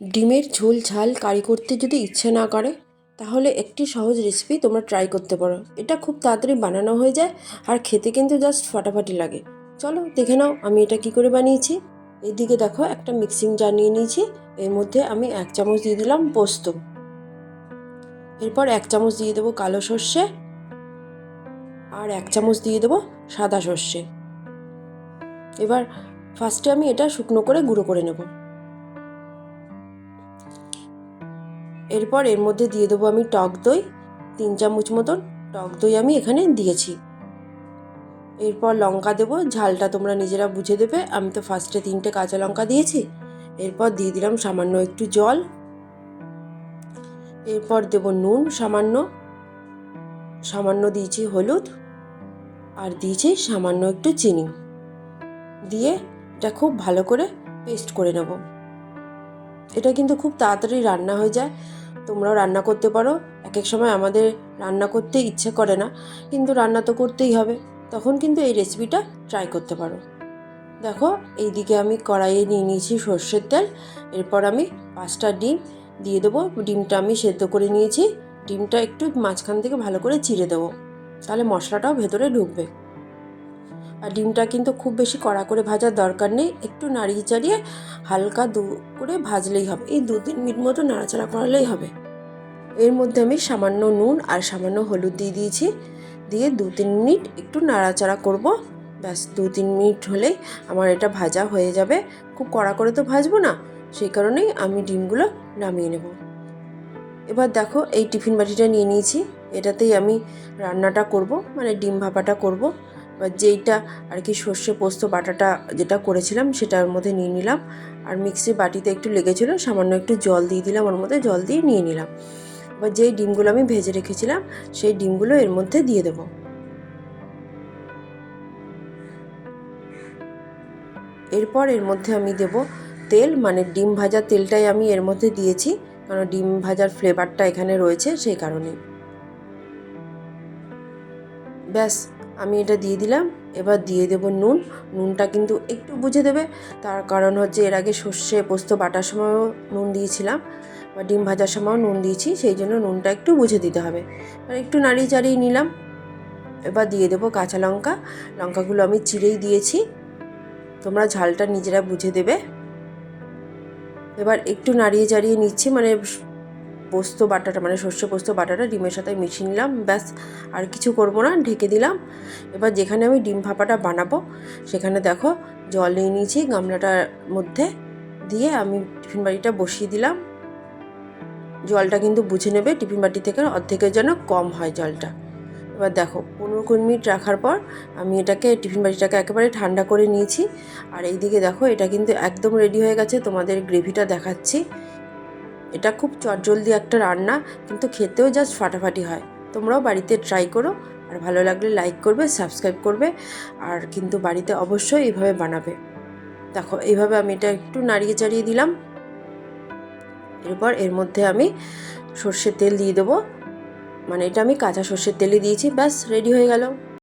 ডিমের ঝোল ঝাল কারি করতে যদি ইচ্ছে না করে, তাহলে একটি সহজ রেসিপি তোমরা ট্রাই করতে পারো। এটা খুব তাড়াতাড়ি বানানো হয়ে যায় আর খেতে কিন্তু জাস্ট ফাটাফাটি লাগে। চলো দেখে নাও আমি এটা কি করে বানিয়েছি। এদিকে দেখো একটা মিক্সিং জার নিয়ে নিয়েছি। এর মধ্যে আমি এক চামচ দিয়ে দিলাম পোস্ত। এরপর এক চামচ দিয়ে দেবো কালো সর্ষে আর এক চামচ দিয়ে দেবো সাদা সর্ষে। এবার ফার্স্টে আমি এটা শুকনো করে গুঁড়ো করে নেব। এরপর এর মধ্যে দিয়ে দেবো আমি টক দই, তিন চামচ মতন টক দই আমি এখানে দিয়েছি। এরপর লঙ্কা দেবো, ঝালটা তোমরা নিজেরা বুঝে দেবে। আমি তো ফার্স্টে তিনটে কাঁচা লঙ্কা দিয়েছি। এরপর দিয়ে দিলাম সামান্য একটু জল। এরপর দেব নুন, সামান্য সামান্য দিয়েছি হলুদ আর দিয়েছি সামান্য একটু চিনি। দিয়ে এটা খুব ভালো করে পেস্ট করে নেব। এটা কিন্তু খুব তাড়াতাড়ি রান্না হয়ে যায়। তোমরাও রান্না করতে পারো। এক এক সময় আমাদের রান্না করতে ইচ্ছে করে না, কিন্তু রান্না তো করতেই হবে। তখন কিন্তু এই রেসিপিটা ট্রাই করতে পারো। দেখো, এইদিকে আমি কড়াইয়ে নিয়ে নিয়েছি সর্ষের তেল। এরপর আমি পাঁচটা ডিম দিয়ে দেবো। ডিমটা আমি সেদ্ধ করে নিয়েছি। ডিমটা একটু মাঝখান থেকে ভালো করে চিড়ে দেবো। তাহলে মশলাটাও ভেতরে ঢুকবে। আর ডিমটা কিন্তু খুব বেশি কড়া করে ভাজার দরকার নেই। একটু নাড়িয়ে চাড়িয়ে হালকা দু করে ভাজলেই হবে। এই দু তিন মিনিট মতো নাড়াচাড়া করালেই হবে। এর মধ্যে আমি সামান্য নুন আর সামান্য হলুদ দিয়ে দিয়েছি। দিয়ে দু তিন মিনিট একটু নাড়াচাড়া করব। ব্যাস, দু তিন মিনিট হলেই আমার এটা ভাজা হয়ে যাবে। খুব কড়া করে তো ভাজবো না, সেই কারণেই আমি ডিমগুলো নামিয়ে নেব। এবার দেখো, এই টিফিন বাটিটা নিয়ে নিয়েছি। এটাতেই আমি রান্নাটা করব মানে ডিম ভাপাটা করব। বা যেইটা আর কি সর্ষে পোস্ত বাটাটা যেটা করেছিলাম সেটার মধ্যে নিয়ে নিলাম। আর মিক্সি বাটিতে একটু লেগেছিলো, সামান্য একটু জল দিয়ে দিলাম ওর মধ্যে, জল দিয়ে নিয়ে নিলাম। এবার যেই ডিমগুলো আমি ভেজে রেখেছিলাম, সেই ডিমগুলো এর মধ্যে দিয়ে দেবো। এরপর এর মধ্যে আমি দেব তেল মানে ডিম ভাজার তেলটাই আমি এর মধ্যে দিয়েছি, কারণ ডিম ভাজার ফ্লেভারটা এখানে রয়েছে সেই কারণে ব্যাস। আমি এটা দিয়ে দিলাম, এবার দিয়ে দেব নুন। নুনটা কিন্তু একটু বুঝে দেবে, তার কারণ হচ্ছে এর আগে সর্ষে পোস্ত বাটার সময়ও নুন দিয়েছিলাম, বা ডিম ভাজার সময়ও নুন দিয়েছি, সেই জন্য নুনটা একটু বুঝে দিতে হবে। আর একটু নাড়িয়ে চাড়িয়ে নিলাম, এবার দিয়ে দেবো কাঁচা লঙ্কা। লঙ্কাগুলো আমি চিড়েই দিয়েছি, তোমরা ঝালটা নিজেরা বুঝে দেবে। এবার একটু নাড়িয়ে চাড়িয়ে নিচ্ছি মানে পোস্ত বাটাটা মানে সর্ষে পোস্ত বাটাটা ডিমের সাথে মিশিয়ে নিলাম, ব্যাস। আর কিছু করব না, ঢেকে দিলাম। এবার যেখানে আমি ডিম ভাপাটা বানাবো, সেখানে দেখো জল নিয়ে নিয়েছি, গামলাটার মধ্যে দিয়ে আমি টিফিন বাড়িটা বসিয়ে দিলাম। জলটা কিন্তু বুঝে নেবে, টিফিন বাটি থেকে অর্ধেকের যেন কম হয় জলটা। এবার দেখো পনেরো কুড়ি মিনিট রাখার পর আমি এটাকে, টিফিন বাটিটাকে একেবারে ঠান্ডা করে নিয়েছি। আর এইদিকে দেখো, এটা কিন্তু একদম রেডি হয়ে গেছে, তোমাদের গ্রেভিটা দেখাচ্ছি। এটা খুব চটজলদি একটা রান্না, কিন্তু খেতেও জাস্ট ফাটাফাটি হয়। তোমরাও বাড়িতে ট্রাই করো, আর ভালো লাগলে লাইক করবে সাবস্ক্রাইব করবে, আর কিন্তু বাড়িতে অবশ্যই এইভাবে বানাবে। দেখো, এইভাবে আমি এটা একটু নাড়িয়ে চাড়িয়ে দিলাম। এরপর এর মধ্যে আমি সর্ষের তেল দিয়ে দেবো। মানে এটা আমি কাঁচা সর্ষের তেলে দিয়েছি, ব্যাস রেডি হয়ে গেল।